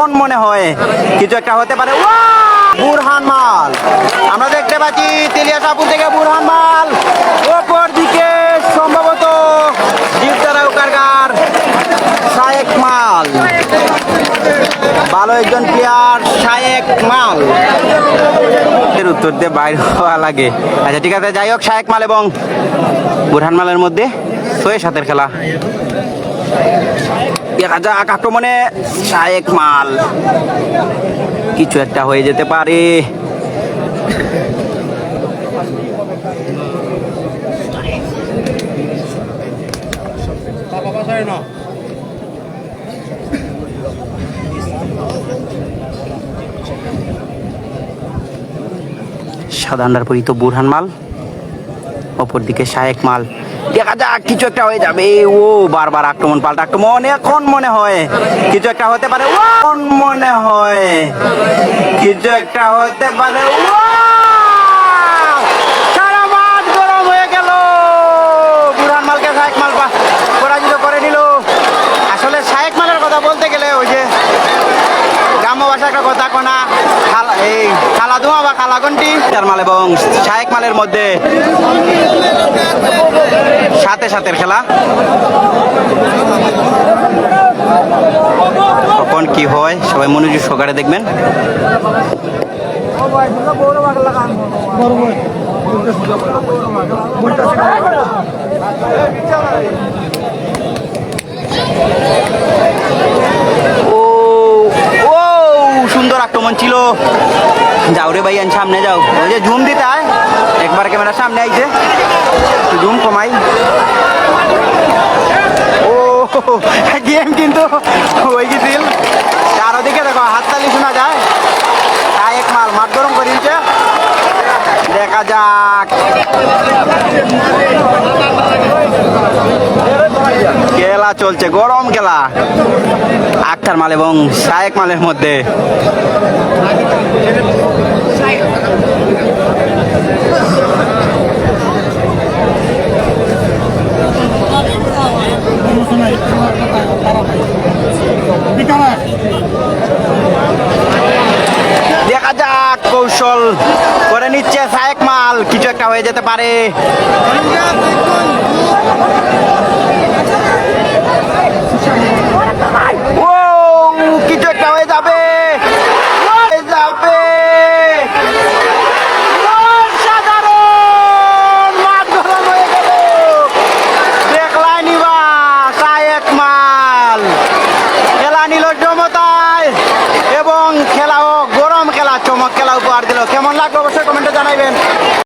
কোন মনে হয়। কিছু একটা হতে পারে! বুরহান মাল। আমরা দেখতে পাচ্ছি তেলিয়াসাপুর থেকে বুরহান মাল। ওপর দিকে সম্ভবত কারগার শায়েক মাল। ভালো একজন প্লেয়ার শায়েক মাল। এর উত্তর দিয়ে বাইর হওয়া লাগে। আচ্ছা ঠিক আছে, যাই হোক, শায়েক মাল এবং বুরহান মালের মধ্যে ছয় সাতের খেলা। দেখা যাক আক্রমণে শায়েক মাল। কিছু একটা হয়ে যেতে পারে। সাদান্ডার পরিত বুরহান মাল। অপর দিকে শায়েক মাল। দেখা যাক, কিছু একটা হয়ে যাবে। ও, বারবার আক্রমণ পাল্টা আক্রমণ এখন মনে হয়? কিছু একটা হতে পারে। মনে হয়? কিছু একটা হতে পারে। ও সারা মাঠ গরম হয়ে গেল বুরহান মালকে শায়েক মাল পা- পরাজিত করে নিল আসলে শায়েক মালের কথা বলতে গেলে ওই যে গ্রাম্য ভাষা একটা কথা এই খালাধুমা বা খালাগন্টি চার মাল এবং শায়েক মালের মধ্যে সাথে সাথের খেলা। কখন কি হয়, সবাই মনোযোগ সহকারে দেখবেন। ও ও আক্রমণ ছিল? যাও রে ভাইয়ান, সামনে যাও। ওই যে জুম দিতে একবার ক্যামেরা সামনে আইছে। জুম কমাই। ও, গেম কিন্তু হয়ে গেছিল চারোদিকে দেখো, হাততালি শোনা যায়। তাই এক মাল মাঠ গরম করে দিচ্ছে দেখা যাক খেলা চলছে গরম খেলা। আক্তার মাল এবং শায়েক মালের মধ্যে। দেখা যাক, কৌশল করে নিচ্ছে শায়েক মাল। কিছু একটা হয়ে যেতে পারে।